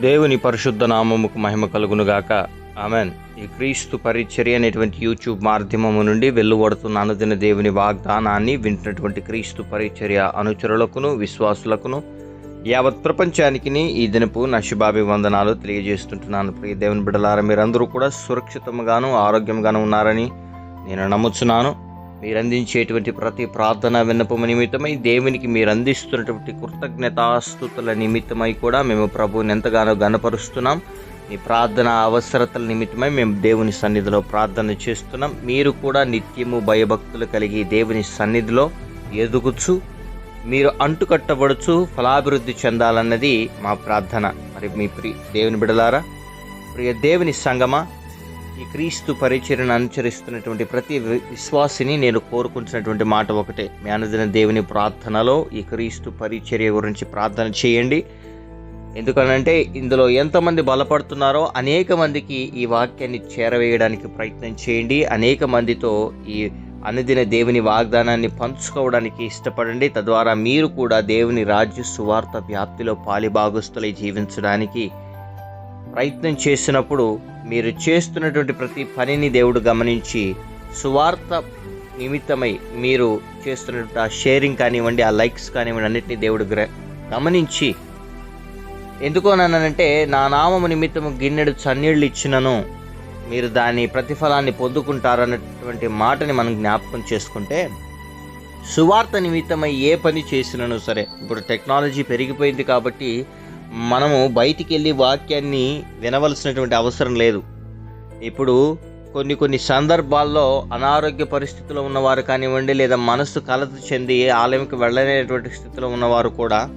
దేవుని పరిశుద్ధ నామముకు మహిమ కలుగునుగాక. ఆమెన్. ఈ క్రీస్తు పరిచర్య అనేటువంటి యూట్యూబ్ మాధ్యమము నుండి వెలువడుతున్న అనుదిన దేవుని వాగ్దానాన్ని వింటున్నటువంటి క్రీస్తు పరిచర్య అనుచరులకును విశ్వాసులకును యావత్ ప్రపంచానికి ఈ దినపు నా వందనాలు తెలియజేస్తుంటున్నాను. ప్రియ దేవుని బిడ్డలారా మీరందరూ కూడా సురక్షితంగాను ఆరోగ్యంగాను ఉన్నారని నేను నమ్ముచున్నాను. మీరు అందించేటువంటి ప్రతి ప్రార్థన విన్నపము నిమిత్తమై దేవునికి మీరు అందిస్తున్నటువంటి కృతజ్ఞతాస్థుతుల నిమిత్తమై కూడా మేము ప్రభువుని ఎంతగానో గనపరుస్తున్నాం మీ ప్రార్థన అవసరతల నిమిత్తమై మేము దేవుని సన్నిధిలో ప్రార్థన చేస్తున్నాం. మీరు కూడా నిత్యము భయభక్తులు కలిగి దేవుని సన్నిధిలో ఎదుగుచు మీరు అంటుకట్టబడుచు ఫలాభివృద్ధి చెందాలన్నది మా ప్రార్థన. మరి మీ ప్రి దేవుని బిడలారా ప్రియ దేవుని సంగమా ఈ క్రీస్తు పరిచర్యను అనుసరిస్తున్నటువంటి ప్రతి విశ్వాసిని నేను కోరుకుంటున్నటువంటి మాట ఒకటే. మీ అనుదిన దేవుని ప్రార్థనలో ఈ క్రీస్తు పరిచర్య గురించి ప్రార్థన చేయండి. ఎందుకనంటే ఇందులో ఎంతమంది బలపడుతున్నారో అనేక మందికి ఈ వాక్యాన్ని చేరవేయడానికి ప్రయత్నం చేయండి. అనేక మందితో ఈ అనుదిన దేవుని వాగ్దానాన్ని పంచుకోవడానికి ఇష్టపడండి. తద్వారా మీరు కూడా దేవుని రాజ్య సువార్త వ్యాప్తిలో పాలిభాగస్తులై జీవించడానికి ప్రయత్నం చేసినప్పుడు మీరు చేస్తున్నటువంటి ప్రతి పనిని దేవుడు గమనించి సువార్త నిమిత్తమై మీరు చేస్తున్నటువంటి ఆ షేరింగ్ కానివ్వండి ఆ లైక్స్ కానివ్వండి అన్నిటినీ దేవుడు గమనించి ఎందుకోననంటే నా నామము నిమిత్తము గిన్నెడు చన్నీళ్ళు ఇచ్చినను మీరు దాని ప్రతిఫలాన్ని పొందుకుంటారన్నటువంటి మాటని మనం జ్ఞాపకం చేసుకుంటే సువార్త నిమిత్తమై ఏ పని చేసినను సరే ఇప్పుడు టెక్నాలజీ పెరిగిపోయింది కాబట్టి మనము బయటికి వెళ్ళి వాక్యాన్ని వినవలసినటువంటి అవసరం లేదు. ఇప్పుడు కొన్ని కొన్ని సందర్భాల్లో అనారోగ్య పరిస్థితిలో ఉన్నవారు కానివ్వండి లేదా మనస్సు కలత చెంది ఆలయంకి వెళ్ళలేనటువంటి స్థితిలో ఉన్నవారు కూడా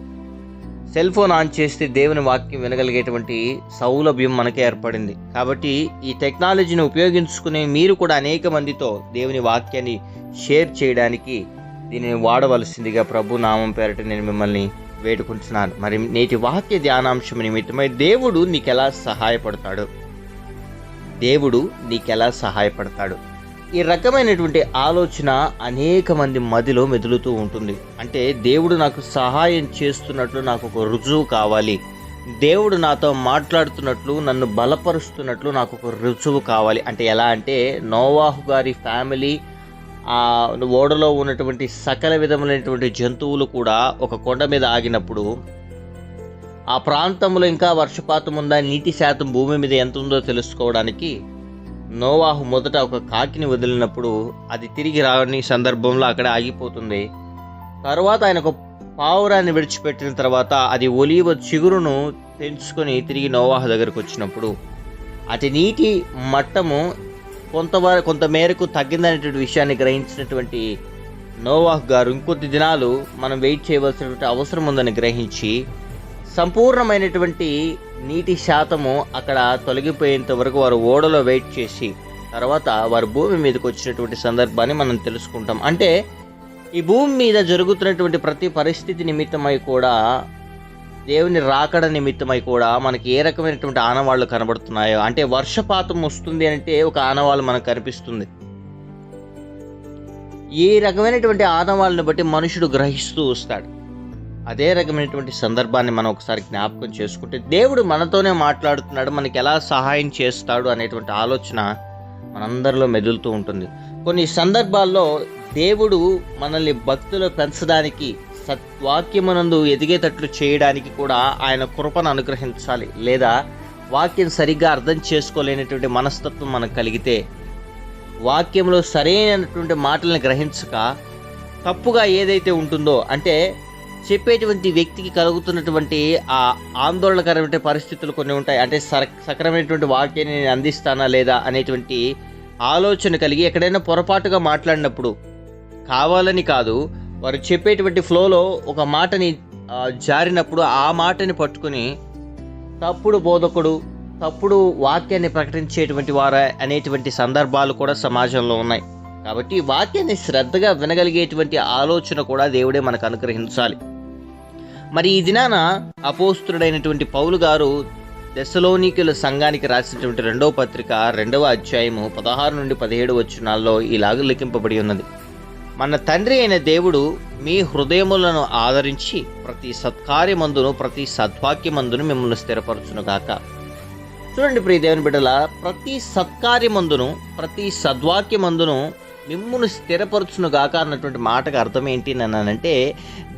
సెల్ ఫోన్ ఆన్ చేస్తే దేవుని వాక్యం వినగలిగేటువంటి సౌలభ్యం మనకి ఏర్పడింది. కాబట్టి ఈ టెక్నాలజీని ఉపయోగించుకునే మీరు కూడా అనేక మందితో దేవుని వాక్యాన్ని షేర్ చేయడానికి దీనిని వాడవలసిందిగా ప్రభు నామం పేరట నేను మిమ్మల్ని వేడుకుంటున్నాను. మరి నేటి వాక్య ధ్యానాంశం నిమిత్తమై దేవుడు నీకెలా సహాయపడతాడు? దేవుడు నీకెలా సహాయపడతాడు? ఈ రకమైనటువంటి ఆలోచన అనేక మంది మదిలో మెదులుతూ ఉంటుంది. అంటే దేవుడు నాకు సహాయం చేస్తున్నట్లు నాకు ఒక రుజువు కావాలి. దేవుడు నాతో మాట్లాడుతున్నట్లు నన్ను బలపరుస్తున్నట్లు నాకు ఒక రుజువు కావాలి. అంటే ఎలా అంటే నోవాహు గారి ఫ్యామిలీ ఆ ఓడలో ఉన్నటువంటి సకల విధములైనటువంటి జంతువులు కూడా ఒక కొండ మీద ఆగినప్పుడు ఆ ప్రాంతంలో ఇంకా వర్షపాతం ఉందా నీటి శాతం భూమి మీద ఎంత ఉందో తెలుసుకోవడానికి నోవాహు మొదట ఒక కాకిని వదిలినప్పుడు అది తిరిగి రాని సందర్భంలో అక్కడ ఆగిపోతుంది. తర్వాత ఆయన ఒక పావురాన్ని విడిచిపెట్టిన తర్వాత అది ఒలివ చిగురును తెంచుకొని తిరిగి నోవాహు దగ్గరకు వచ్చినప్పుడు అతి నీటి మట్టము కొంతవరకు కొంత మేరకు తగ్గిందనేటువంటి విషయాన్ని గ్రహించినటువంటి నోవాహ్ గారు ఇంకొద్ది దినాలు మనం వెయిట్ చేయవలసినటువంటి అవసరం ఉందని గ్రహించి సంపూర్ణమైనటువంటి నీటి శాతము అక్కడ తొలగిపోయేంత వరకు వారు ఓడలో వెయిట్ చేసి తర్వాత వారు భూమి మీదకి వచ్చినటువంటి సందర్భాన్ని మనం తెలుసుకుంటాం. అంటే ఈ భూమి మీద జరుగుతున్నటువంటి ప్రతి పరిస్థితి నిమిత్తమై కూడా దేవుని రాకడ నిమిత్తమై కూడా మనకి ఏ రకమైనటువంటి ఆనవాళ్ళు కనబడుతున్నాయో అంటే వర్షపాతం వస్తుంది అంటే ఒక ఆనవాళ్ళు మనకు కనిపిస్తుంది. ఏ రకమైనటువంటి ఆనవాళ్ళని బట్టి మనుషుడు గ్రహిస్తూ వస్తాడు. అదే రకమైనటువంటి సందర్భాన్ని మనం ఒకసారి జ్ఞాపకం చేసుకుంటే దేవుడు మనతోనే మాట్లాడుతున్నాడు మనకి ఎలా సహాయం చేస్తాడు అనేటువంటి ఆలోచన మనందరిలో మెదులుతూ ఉంటుంది. కొన్ని సందర్భాల్లో దేవుడు మనల్ని భక్తులు పెంచడానికి సత్వాక్యమునందు ఎదిగేటట్లు చేయడానికి కూడా ఆయన కృపను అనుగ్రహించాలి. లేదా వాక్యం సరిగ్గా అర్థం చేసుకోలేనటువంటి మనస్తత్వం మనకు కలిగితే వాక్యంలో సరైనటువంటి మాటలను గ్రహించక తప్పుగా ఏదైతే ఉంటుందో అంటే చెప్పేటువంటి వ్యక్తికి కలుగుతున్నటువంటి ఆ ఆందోళనకరమైన పరిస్థితులు కొన్ని ఉంటాయి. అంటే సర సక్రమైనటువంటి వాక్యాన్ని నేను అందిస్తానా లేదా అనేటువంటి ఆలోచన కలిగి ఎక్కడైనా పొరపాటుగా మాట్లాడినప్పుడు కావాలని కాదు వారు చెప్పేటువంటి ఫ్లోలో ఒక మాటని జారినప్పుడు ఆ మాటని పట్టుకుని తప్పుడు బోధకుడు తప్పుడు వాక్యాన్ని ప్రకటించేటువంటి వారు అనేటువంటి సందర్భాలు కూడా సమాజంలో ఉన్నాయి. కాబట్టి వాక్యాన్ని శ్రద్ధగా వినగలిగేటువంటి ఆలోచన కూడా దేవుడే మనకు అనుగ్రహించాలి. మరి ఈ దినాన అపోస్తుడైనటువంటి పౌలు గారు దశలోనికుల సంఘానికి రాసినటువంటి రెండవ పత్రిక రెండవ అధ్యాయము పదహారు నుండి పదిహేడు వచ్చినాల్లో ఇలాగ లిఖింపబడి ఉన్నది. మన తండ్రి అయిన దేవుడు మీ హృదయములను ఆదరించి ప్రతి సత్కార్యమందును ప్రతి సద్వాక్యమందును మిమ్మల్ని స్థిరపరచునుగాక చూడండి ప్రియ దేవుని బిడ్డల ప్రతి సత్కార్యమందును ప్రతి సద్వాక్యమందును మిమ్మును స్థిరపరచునుగాక అన్నటువంటి మాటకు అర్థం ఏంటి అన్నానంటే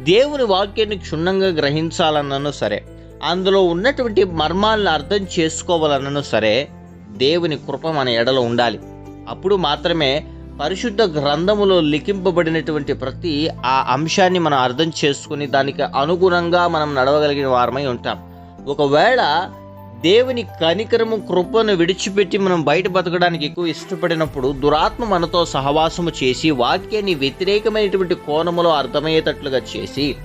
దేవుని వాక్యాన్ని క్షుణ్ణంగా గ్రహించాలన్నను సరే అందులో ఉన్నటువంటి మర్మాలను అర్థం చేసుకోవాలన్నను సరే దేవుని కృప మన ఎడలో ఉండాలి. అప్పుడు మాత్రమే పరిశుద్ధ గ్రంథములో లిఖింపబడినటువంటి ప్రతి ఆ అంశాన్ని మనం అర్థం చేసుకుని దానికి అనుగుణంగా మనం నడవగలిగిన వారమై ఉంటాం. ఒకవేళ దేవుని కనికరము కృపను విడిచిపెట్టి మనం బయట బతకడానికి ఎక్కువ ఇష్టపడినప్పుడు దురాత్మ మనతో సహవాసము చేసి వాక్యాన్ని వ్యతిరేకమైనటువంటి కోణములో అర్థమయ్యేటట్లుగా చేసి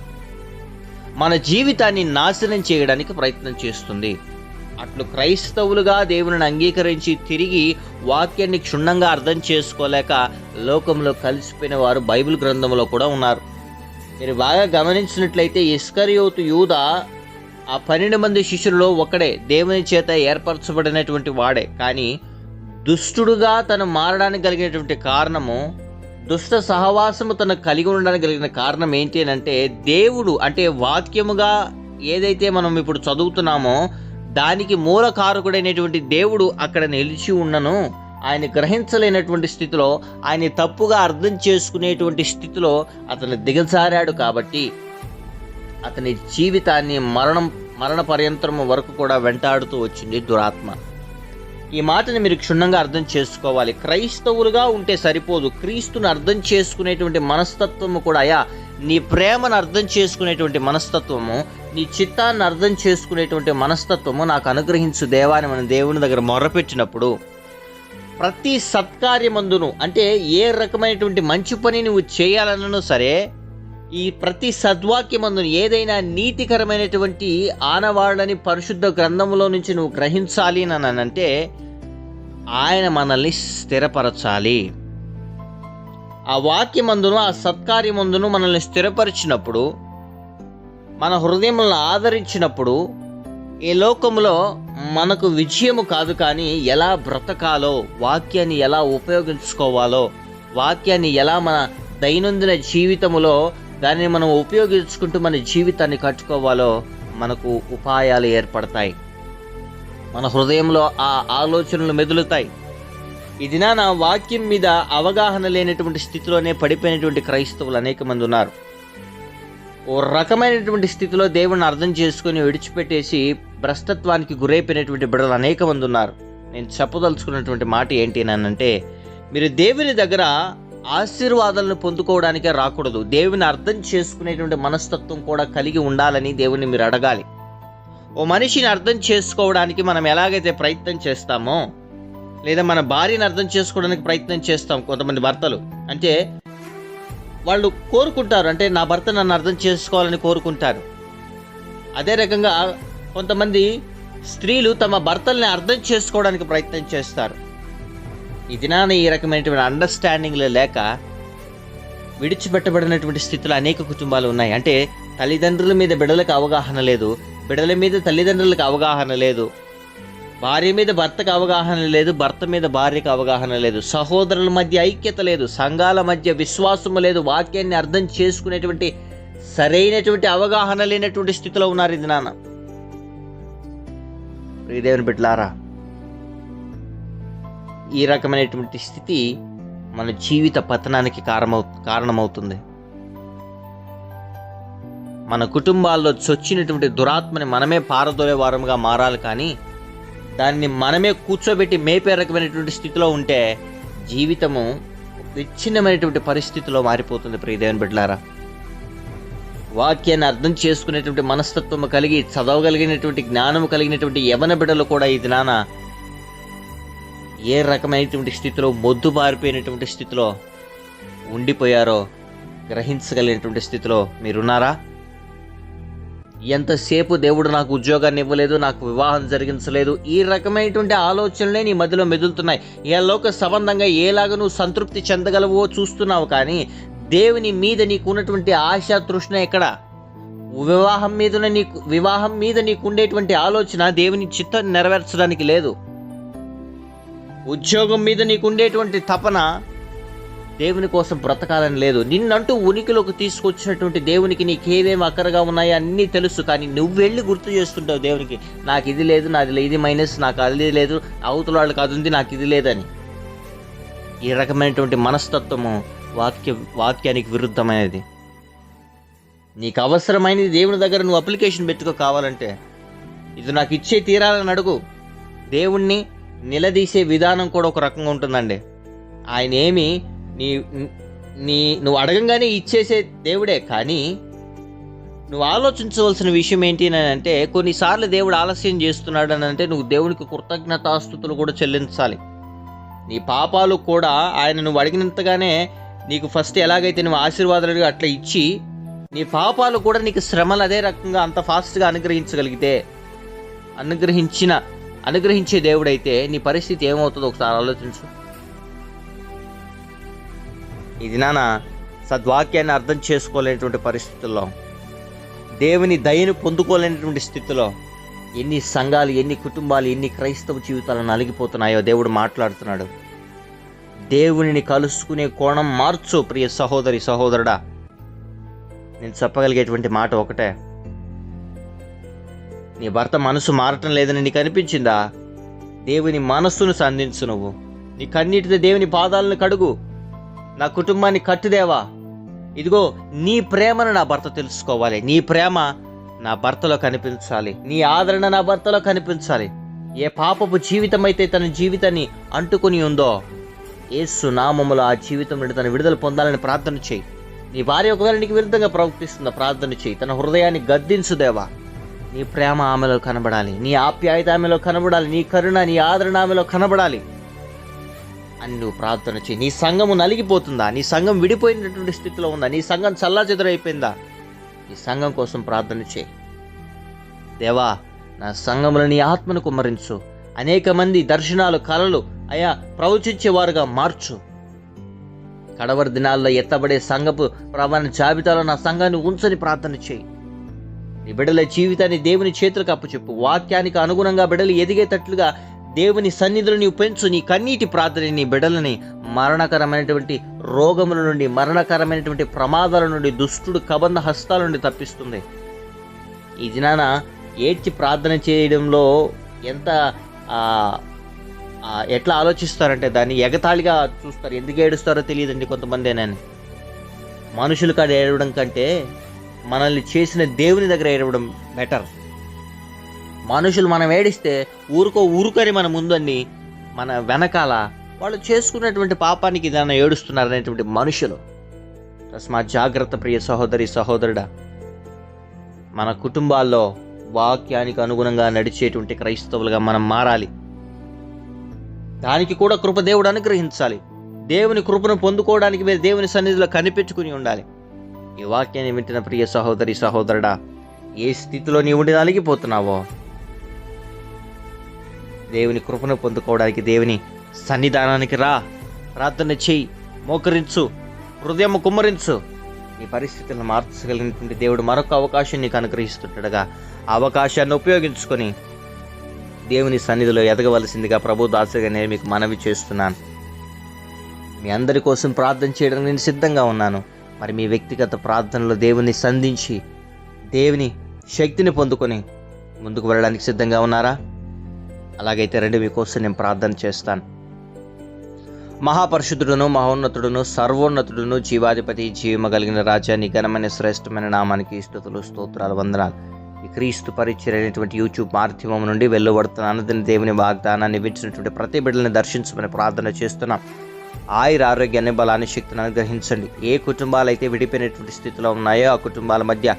మన జీవితాన్ని నాశనం చేయడానికి ప్రయత్నం చేస్తుంది. అట్లు క్రైస్తవులుగా దేవుని అంగీకరించి తిరిగి వాక్యాన్ని క్షుణ్ణంగా అర్థం చేసుకోలేక లోకంలో కలిసిపోయిన వారు బైబిల్ గ్రంథంలో కూడా ఉన్నారు. మీరు బాగా గమనించినట్లయితే ఇస్కరియోతు యూద ఆ పన్నెండు మంది శిష్యులలో ఒకడే దేవుని చేత ఏర్పరచబడినటువంటి వాడే. కానీ దుష్టుడుగా తను మారడానికి కలిగినటువంటి కారణము దుష్ట సహవాసము తను కలిగి ఉండడానికి కలిగిన కారణం ఏంటి అని అంటే దేవుడు అంటే వాక్యముగా ఏదైతే మనం ఇప్పుడు చదువుతున్నామో దానికి మూల కారకుడైనటువంటి దేవుడు అక్కడ నిలిచి ఉన్నను. ఆయన గ్రహించలేనటువంటి స్థితిలో ఆయన తప్పుగా అర్థం చేసుకునేటువంటి స్థితిలో అతను దిగజారాడు కాబట్టి అతని జీవితాన్ని మరణం మరణ పర్యంతరం వరకు కూడా వెంటాడుతూ వచ్చింది దురాత్మ. ఈ మాటని మీరు క్షుణ్ణంగా అర్థం చేసుకోవాలి. క్రైస్తవులుగా ఉంటే సరిపోదు. క్రీస్తుని అర్థం చేసుకునేటువంటి మనస్తత్వము కూడా అయా నీ ప్రేమను అర్థం చేసుకునేటువంటి మనస్తత్వము నీ చిత్తాన్ని అర్థం చేసుకునేటువంటి మనస్తత్వము నాకు అనుగ్రహించు దేవాన్ని మన దేవుని దగ్గర మొర్రపెట్టినప్పుడు ప్రతి సత్కార్యమందును అంటే ఏ రకమైనటువంటి మంచి పని నువ్వు చేయాలన్నను సరే ఈ ప్రతి సద్వాక్యమందును ఏదైనా నీతికరమైనటువంటి ఆనవాళ్ళని పరిశుద్ధ గ్రంథంలో నుంచి నువ్వు గ్రహించాలి అని అంటే ఆయన మనల్ని స్థిరపరచాలి. ఆ వాక్యమందును ఆ సత్కార్యమందును మనల్ని స్థిరపరిచినప్పుడు మన హృదయములను ఆదరించినప్పుడు ఈ లోకంలో మనకు విజయము కాదు కానీ ఎలా బ్రతకాలో వాక్యాన్ని ఎలా ఉపయోగించుకోవాలో వాక్యాన్ని ఎలా మన దైనందిన జీవితములో దానిని మనం ఉపయోగించుకుంటూ మన జీవితాన్ని కట్టుకోవాలో మనకు ఉపాయాలు ఏర్పడతాయి. మన హృదయంలో ఆ ఆలోచనలు మెదులుతాయి. ఇది నా వాక్యం మీద అవగాహన లేనటువంటి స్థితిలోనే పడిపోయినటువంటి క్రైస్తవులు అనేక మంది ఉన్నారు. ఓ రకమైనటువంటి స్థితిలో దేవుణ్ణి అర్థం చేసుకుని విడిచిపెట్టేసి భ్రష్టత్వానికి గురైపోయినటువంటి బిడ్డలు అనేక మంది ఉన్నారు. నేను చెప్పదలుచుకున్నటువంటి మాట ఏంటి అంటే మీరు దేవుని దగ్గర ఆశీర్వాదాలను పొందుకోవడానికే రాకూడదు. దేవుని అర్థం చేసుకునేటువంటి మనస్తత్వం కూడా కలిగి ఉండాలని దేవుని మీరు అడగాలి. ఓ మనిషిని అర్థం చేసుకోవడానికి మనం ఎలాగైతే ప్రయత్నం చేస్తామో లేదా మన భార్యను అర్థం చేసుకోవడానికి ప్రయత్నం చేస్తాం కొంతమంది భర్తలు. అంటే వాళ్ళు కోరుకుంటారు. అంటే నా భర్త నన్ను అర్థం చేసుకోవాలని కోరుకుంటారు. అదే రకంగా కొంతమంది స్త్రీలు తమ భర్తల్ని అర్థం చేసుకోవడానికి ప్రయత్నం చేస్తారు. ఈ దినాన ఈ రకమైనటువంటి అండర్స్టాండింగ్లు లేక విడిచిపెట్టబడినటువంటి స్థితిలో అనేక కుటుంబాలు ఉన్నాయి. అంటే తల్లిదండ్రుల మీద బిడలకు అవగాహన లేదు. బిడల మీద తల్లిదండ్రులకు అవగాహన లేదు. భార్య మీద భర్తకు అవగాహన లేదు భర్త మీద భార్యకు అవగాహన లేదు సహోదరుల మధ్య ఐక్యత లేదు సంఘాల మధ్య విశ్వాసము లేదు వాక్యాన్ని అర్థం చేసుకునేటువంటి సరైనటువంటి అవగాహన లేనటువంటి స్థితిలో ఉన్నారు ఇది నాన్న. ప్రియదేవుని బిడ్డలారా ఈ రకమైనటువంటి స్థితి మన జీవిత పతనానికి కారణమవు కారణమవుతుంది. మన కుటుంబాల్లో చొచ్చినటువంటి దురాత్మని మనమే పారదోలే వారముగా మారాలి కానీ దాన్ని మనమే కూర్చోబెట్టి మేపే రకమైనటువంటి స్థితిలో ఉంటే జీవితము విచ్ఛిన్నమైనటువంటి పరిస్థితిలో మారిపోతుంది ప్రియదేవన్ బిడ్లారా వాక్యాన్ని అర్థం చేసుకునేటువంటి మనస్తత్వము కలిగి చదవగలిగినటువంటి జ్ఞానము కలిగినటువంటి యవన బిడ్డలు కూడా ఈ దినాన ఏ రకమైనటువంటి స్థితిలో మొద్దు బారిపోయినటువంటి స్థితిలో ఉండిపోయారో గ్రహించగలిగినటువంటి స్థితిలో మీరున్నారా? ఎంతసేపు దేవుడు నాకు ఉద్యోగాన్ని ఇవ్వలేదు నాకు వివాహం జరిగించలేదు ఈ రకమైనటువంటి ఆలోచనలే నీ మధ్యలో మెదులుతున్నాయి. ఏ లోక సంబంధంగా ఏలాగా నువ్వు సంతృప్తి చెందగలవో చూస్తున్నావు కానీ దేవుని మీద నీకున్నటువంటి ఆశ తృష్ణ ఎక్కడ? వివాహం మీద నీకు వివాహం మీద నీకు ఉండేటువంటి ఆలోచన దేవుని చిత్తాన్ని నెరవేర్చడానికి లేదు. ఉద్యోగం మీద నీకు ఉండేటువంటి తపన దేవుని కోసం బ్రతకాలని లేదు. నిన్నంటూ ఉనికిలోకి తీసుకొచ్చినటువంటి దేవునికి నీకేవేమి అక్కరగా ఉన్నాయో అన్నీ తెలుసు. కానీ నువ్వు వెళ్ళి గుర్తు చేస్తుంటావు దేవునికి నాకు ఇది లేదు నాది లే- ఇది మైనస్ నాకు అది లేదు అవతల వాళ్ళకి అది ఉంది నాకు ఇది లేదని. ఈ రకమైనటువంటి మనస్తత్వము వాక్య వాక్యానికి విరుద్ధమైనది. నీకు అవసరమైనది దేవుని దగ్గర నువ్వు అప్లికేషన్ పెట్టుకో కావాలంటే. ఇది నాకు ఇచ్చే తీరాలని అడుగు. దేవుణ్ణి నిలదీసే విధానం కూడా ఒక రకంగా ఉంటుందండి. ఆయన ఏమి నీ నీ నువ్వు అడగంగానే ఇచ్చేసే దేవుడే కానీ నువ్వు ఆలోచించవలసిన విషయం ఏంటి అని అంటే కొన్నిసార్లు దేవుడు ఆలస్యం చేస్తున్నాడు అని అంటే నువ్వు దేవునికి కృతజ్ఞతాస్థుతులు కూడా చెల్లించాలి. నీ పాపాలు కూడా ఆయన నువ్వు అడిగినంతగానే నీకు ఫస్ట్ ఎలాగైతే నువ్వు ఆశీర్వాదాలు అట్లా ఇచ్చి నీ పాపాలు కూడా నీకు శ్రమలు అదే రకంగా అంత ఫాస్ట్గా అనుగ్రహించగలిగితే అనుగ్రహించిన అనుగ్రహించే దేవుడైతే నీ పరిస్థితి ఏమవుతుందో ఒకసారి ఆలోచించు. ఇది నాన్న సద్వాక్యాన్ని అర్థం చేసుకోలేనటువంటి పరిస్థితుల్లో దేవుని దయను పొందుకోలేనటువంటి స్థితిలో ఎన్ని సంఘాలు ఎన్ని కుటుంబాలు ఎన్ని క్రైస్తవ జీవితాలు నలిగిపోతున్నాయో దేవుడు మాట్లాడుతున్నాడు. దేవునిని కలుసుకునే కోణం మార్చు ప్రియ సహోదరి సహోదరుడా. నేను చెప్పగలిగేటువంటి మాట ఒకటే. నీ భర్త మనసు మారటం లేదని నీకు అనిపించిందా? దేవుని మనస్సును సంధించు నువ్వు. నీ కన్నీటితో దేవుని పాదాలను కడుగు. నా కుటుంబాన్ని కట్టుదేవా. ఇదిగో నీ ప్రేమను నా భర్త తెలుసుకోవాలి. నీ ప్రేమ నా భర్తలో కనిపించాలి. నీ ఆదరణ నా భర్తలో కనిపించాలి. ఏ పాపపు జీవితం అయితే తన జీవితాన్ని అంటుకుని ఉందో ఏసు నామములో ఆ జీవితం నుండి తన విడుదల పొందాలని ప్రార్థన చేయి. నీ భార్య ఒకవేళ నీకు విరుద్ధంగా ప్రవర్తిస్తుందా ప్రార్థన చేయి. తన హృదయాన్ని గద్దించుదేవా నీ ప్రేమ ఆమెలో కనబడాలి. నీ ఆప్యాయత ఆమెలో కనబడాలి. నీ కరుణ నీ ఆదరణ ఆమెలో కనబడాలి. అని నువ్వు ప్రార్థన చేయి. నీ సంఘము నలిగిపోతుందా? నీ సంఘం విడిపోయినటువంటి స్థితిలో ఉందా? నీ సంఘం చల్లాచెదరైపోయిందా? నీ సంఘం కోసం ప్రార్థన చేయి. దేవా నా సంఘములో నీ ఆత్మను కుమ్మరించు. అనేక మంది దర్శనాలు కలలు అయా ప్రవచించేవారుగా మార్చు. కడవరి దినాల్లో ఎత్తబడే సంఘపు ప్రమాణ జాబితాలో నా సంఘాన్ని ఉంచని ప్రార్థన చేయి. నీ బిడ్డల జీవితాన్ని దేవుని చేతులకు అప్పచెప్పు. వాక్యానికి అనుగుణంగా బిడ్డలు ఎదిగేటట్లుగా దేవుని సన్నిధిలో నీవు పెంచు నీ కన్నీటి ప్రార్థన నీ బిడలని మరణకరమైనటువంటి రోగముల నుండి మరణకరమైనటువంటి ప్రమాదాల నుండి దుష్టుడు కబంధ హస్తాల నుండి తప్పిస్తుంది. ఈ దినాన ఏడ్చి ప్రార్థన చేయడంలో ఎంత ఎట్లా ఆలోచిస్తారంటే దాన్ని ఎగతాళిగా చూస్తారు. ఎందుకు ఏడుస్తారో తెలియదండి కొంతమందేనని మనుషులు కాడ ఏడవడం కంటే మనల్ని చేసిన దేవుని దగ్గర ఏడవడం బెటర్ మనుషులు మనం ఏడిస్తే ఊరుకో ఊరుకొని మన ముందని మన వెనకాల వాళ్ళు చేసుకున్నటువంటి పాపానికి దాన్ని ఏడుస్తున్నారు అనేటువంటి మనుషులు. తస్మా జాగ్రత్త ప్రియ సహోదరి సహోదరుడా. మన కుటుంబాల్లో వాక్యానికి అనుగుణంగా నడిచేటువంటి క్రైస్తవులుగా మనం మారాలి. దానికి కూడా కృపదేవుడు అనుగ్రహించాలి. దేవుని కృపను పొందుకోవడానికి మీరు దేవుని సన్నిధిలో కనిపెట్టుకుని ఉండాలి. ఈ వాక్యాన్ని వింటున్న ప్రియ సహోదరి సహోదరుడా ఏ స్థితిలో నీ ఉండి నలిగిపోతున్నావో దేవుని కృపను పొందుకోవడానికి దేవుని సన్నిధానానికి రా. ప్రార్థన చేయి. మోకరించు. హృదయం కుమ్మరించు. నీ పరిస్థితులను మార్చగలిగినటువంటి దేవుడు మరొక అవకాశం నీకు అనుగ్రహిస్తుంటాడుగా ఆ అవకాశాన్ని ఉపయోగించుకొని దేవుని సన్నిధిలో ఎదగవలసిందిగా ప్రభు దాసుగా నేను మీకు మనవి చేస్తున్నాను. మీ అందరి కోసం ప్రార్థన చేయడానికి నేను సిద్ధంగా ఉన్నాను. మరి మీ వ్యక్తిగత ప్రార్థనలో దేవుని సంధించి దేవుని శక్తిని పొందుకొని ముందుకు వెళ్ళడానికి సిద్ధంగా ఉన్నారా? అలాగైతే రండి మీకోసం నేను ప్రార్థన చేస్తాను. మహాపరిశుద్ధుడును మహోన్నతుడును సర్వోన్నతుడును జీవాధిపతి జీవమ కలిగిన రాజ్యాన్ని ఘనమైన శ్రేష్టమైన నామానికి స్థుతులు స్తోత్రాలు వందనాలు. ఈ క్రీస్తు పరిచయమైనటువంటి యూట్యూబ్ మాధ్యమం నుండి వెళ్ళబడుతున్న అన్నదిన దేవుని వాగ్దానాన్ని వింటున్నటువంటి ప్రతి బిడ్డలను దర్శించమని ప్రార్థన చేస్తున్నాం. ఆయుర ఆరోగ్యాన్ని బలాన్ని శక్తిని అనుగ్రహించండి. ఏ కుటుంబాలు అయితే విడిపోయినటువంటి స్థితిలో ఉన్నాయో ఆ కుటుంబాల మధ్య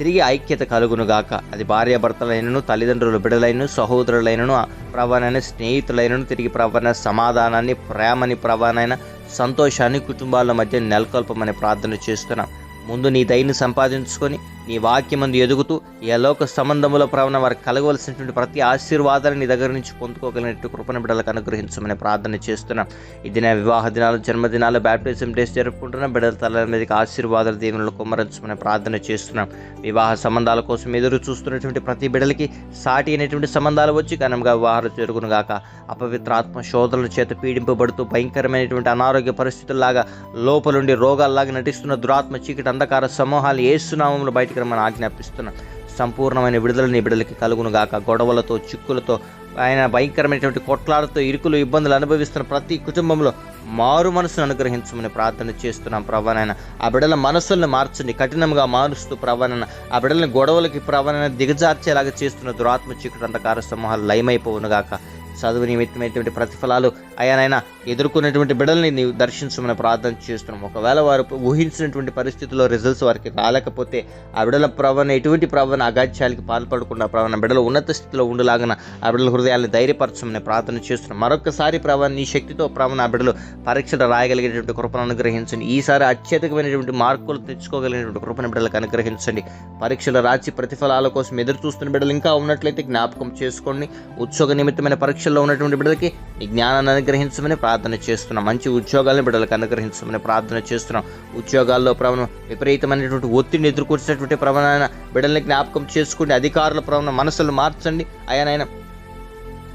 తిరిగి ఐక్యత కలుగునుగాక. అది భార్యాభర్తలైనను తల్లిదండ్రులు బిడలైన సహోదరులైనను ప్రవణైన స్నేహితులైనను తిరిగి ప్రవణ సమాధానాన్ని ప్రేమని ప్రవణైన సంతోషాన్ని కుటుంబాల మధ్య నెలకొల్పమని ప్రార్థన చేస్తున్నాం. ముందు నీ దయని సంపాదించుకొని నీ వాక్యమందు ఎదుగుతూ ఈ లోక సంబంధముల ప్రవణ వారికి కలగవలసినటువంటి ప్రతి ఆశీర్వాదాన్ని నీ దగ్గర నుంచి పొందుకోగలిగినట్టు కృపణ బిడ్డలకు అనుగ్రహించమని ప్రార్థన చేస్తున్నాం. ఇది నా వివాహ దినాలు జన్మదినాలు బ్యాప్టిజం డేస్ జరుపుకుంటున్న. బిడ్డల తల మీదకి ఆశీర్వాదాలు దీవెనలు కుమ్మరించమని ప్రార్థన చేస్తున్నాం. వివాహ సంబంధాల కోసం ఎదురు చూస్తున్నటువంటి ప్రతి బిడ్డలకి సాటి అయినటువంటి సంబంధాలు వచ్చి ఘనంగా వివాహాలు జరుగును గాక అపవిత్రాత్మ శోధనల చేత పీడింపబడుతూ భయంకరమైనటువంటి అనారోగ్య పరిస్థితుల్లాగా లోపలుండి రోగాల్లాగా నటిస్తున్న దురాత్మ చీకటి అంధకార సమూహాలు ఏసునామంలో బయటకు కార్యక్రమాన్ని ఆజ్ఞాపిస్తున్నాం సంపూర్ణమైన విడుదల నీ బిడ్డలకి కలుగును గాక గొడవలతో చిక్కులతో ఆయన భయంకరమైనటువంటి కొట్లాలతో ఇరుకులు ఇబ్బందులు అనుభవిస్తున్న ప్రతి కుటుంబంలో మారు మనసును అనుగ్రహించమని ప్రార్థన చేస్తున్నాం ప్రవణైన ఆ బిడ్డల మనసుల్ని మార్చండి కఠినంగా మారుస్తూ ప్రవణన ఆ బిడ్డలని గొడవలకి ప్రవణన దిగజార్చేలాగా చేస్తున్న దురాత్మ చీకటి అంధకార సమూహాలు లయమైపోవును గాక చదువు నిమిత్తమైనటువంటి ప్రతిఫలాలు అయానైనా ఎదుర్కొన్నటువంటి బిడ్డల్ని నీవు దర్శించమని ప్రార్థన చేస్తున్నాం. ఒకవేళ వారు ఊహించినటువంటి పరిస్థితుల్లో రిజల్ట్స్ వారికి రాలేకపోతే ఆ బిడ్డల ప్రవణ ఎటువంటి ప్రవణ అగాధ్యాలకి పాల్పడకుండా ప్రవణ బిడ్డలు ఉన్నత స్థితిలో ఉండలాగన ఆ బిడ్డల హృదయాన్ని ధైర్యపరచమని ప్రార్థన చేస్తున్నాం. మరొకసారి ప్రవణ నీ శక్తితో ప్రవణ ఆ బిడ్డలు పరీక్షలు రాయగలిగేటువంటి కృపను అనుగ్రహించండి. ఈసారి అత్యధికమైనటువంటి మార్కులు తెచ్చుకోగలిగినటువంటి కృపను బిడ్డలకు అనుగ్రహించండి. పరీక్షలు రాచి ప్రతిఫలాల కోసం ఎదురు చూస్తున్న బిడ్డలు ఇంకా ఉన్నట్లయితే జ్ఞాపకం చేసుకోండి. ఉత్సవ నిమిత్తమైన పరీక్ష పరీక్షల్లో ఉన్నటువంటి బిడ్డలకి నీ జ్ఞానాన్ని అనుగ్రహించమని ప్రార్థన చేస్తున్నాం. మంచి ఉద్యోగాలను బిడ్డలకు అనుగ్రహించమని ప్రార్థన చేస్తున్నాం. ఉద్యోగాల్లో ప్రవణం విపరీతమైనటువంటి ఒత్తిడిని ఎదుర్కొచ్చినటువంటి ప్రవణ బిడ్డల్ని జ్ఞాపకం చేసుకుని అధికారుల ప్రవణ మనసులు మార్చండి. అయ్యానైనా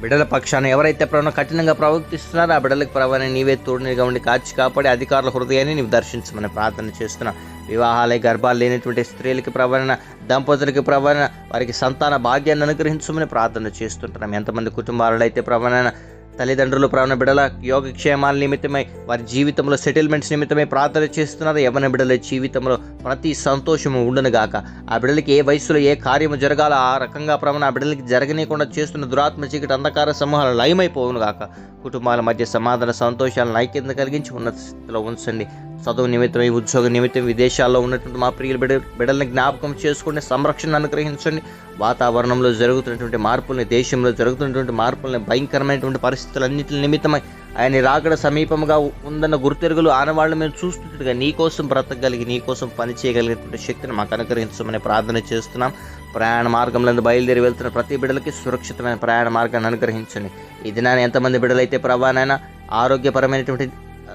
బిడ్డల పక్షాన ఎవరైతే ప్రవణ కఠినంగా ప్రవర్తిస్తున్నారో ఆ బిడ్డలకు ప్రవణ నీవే తోడునిగా ఉండి కాచి కాపాడి అధికారుల హృదయాన్ని నీవు దర్శించమని ప్రార్థన చేస్తున్నాం. వివాహాలే గర్భాలు లేనటువంటి స్త్రీలకి ప్రవరణ దంపతులకి ప్రవరణ వారికి సంతాన భాగ్యాన్ని అనుగ్రహించమని ప్రార్థన చేస్తుంటున్నాం. ఎంతమంది కుటుంబాలలో అయితే ప్రవరణ తల్లిదండ్రులు ప్రవణ బిడ్డల యోగక్షేమాల నిమిత్తమై వారి జీవితంలో సెటిల్మెంట్స్ నిమిత్తమై ప్రార్థన చేస్తున్నారు. యవన బిడల జీవితంలో ప్రతి సంతోషము ఉండనుగాక. ఆ బిడ్డలకి ఏ వయసులో ఏ కార్యము జరగాలో ఆ రకంగా ప్రవణ ఆ బిడ్డలకి జరగనీయకుండా చేస్తున్న దురాత్మ చీకటి అంధకార సమూహాలు లయమైపోవును గాక కుటుంబాల మధ్య సమాధాన సంతోషాలను ఐక్యత కలిగించి ఉన్నత స్థితిలో ఉంచండి. చదువు నిమిత్తమై ఉద్యోగ నిమిత్తం విదేశాల్లో ఉన్నటువంటి మా ప్రియుల బిడ్డ బిడ్డల్ని జ్ఞాపకం చేసుకుని సంరక్షణ అనుగ్రహించండి. వాతావరణంలో జరుగుతున్నటువంటి మార్పుల్ని దేశంలో జరుగుతున్నటువంటి మార్పుల్ని భయంకరమైనటువంటి పరిస్థితులన్నింటి నిమిత్తమై ఆయన రాకడ సమీపంగా ఉందన్న గుర్తెరుగులు ఆనవాళ్ళు మేము చూస్తుండగా నీకోసం బ్రతకగలిగి నీకోసం పని చేయగలిగినటువంటి శక్తిని మాకు అనుగ్రహించమని ప్రార్థన చేస్తున్నాం. ప్రయాణ మార్గంలో బయలుదేరి వెళ్తున్న ప్రతి బిడ్డలకి సురక్షితమైన ప్రయాణ మార్గాన్ని అనుగ్రహించండి. ఈ దినాన్ని ఎంతమంది బిడ్డలైతే ప్రభానైనా ఆరోగ్యపరమైనటువంటి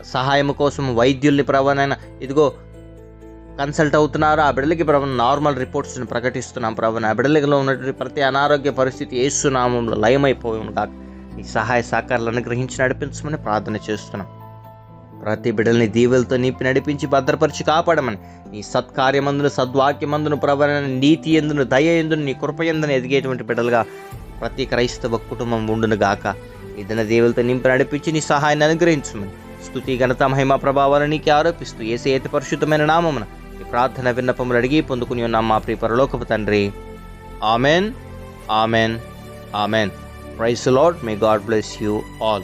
సహాయం కోసం వైద్యుల్ని ప్రవణైన ఇదిగో కన్సల్ట్ అవుతున్నారు. ఆ బిడ్డలకి ప్రభు నార్మల్ రిపోర్ట్స్ని ప్రకటిస్తున్నాం ప్రభు ఆ బిడ్డలకిలో ఉన్నటువంటి ప్రతి అనారోగ్య పరిస్థితి ఏసునామంలో లయమైపోయి కాక నీ సహాయ సహకారాలు అనుగ్రహించి నడిపించమని ప్రార్థన చేస్తున్నాం. ప్రతి బిడ్డల్ని దీవెలతో నింపి నడిపించి భద్రపరిచి కాపాడమని నీ సత్కార్యమందును సద్వాక్యమందును ప్రవరణ నీతి ఎందును దయ ఎందును నీ కృప ఎందును ఎదిగేటువంటి బిడ్డలుగా ప్రతి క్రైస్తవ కుటుంబం ఉండును గాక ఇదన దేవులతో నింపి నడిపించి నీ సహాయాన్ని అనుగ్రహించమని స్థుతి ఘనత మహిమ ప్రభావాలను ఆరోపిస్తూ ఏసే అతి పరిశుద్ధమైన నామమున ఈ ప్రార్థన విన్నపములు అడిగి పొందుకుని ఉన్నాం మా ప్రియ పరలోకపు తండ్రి. Amen. Amen. Amen. Praise Lord may God bless you all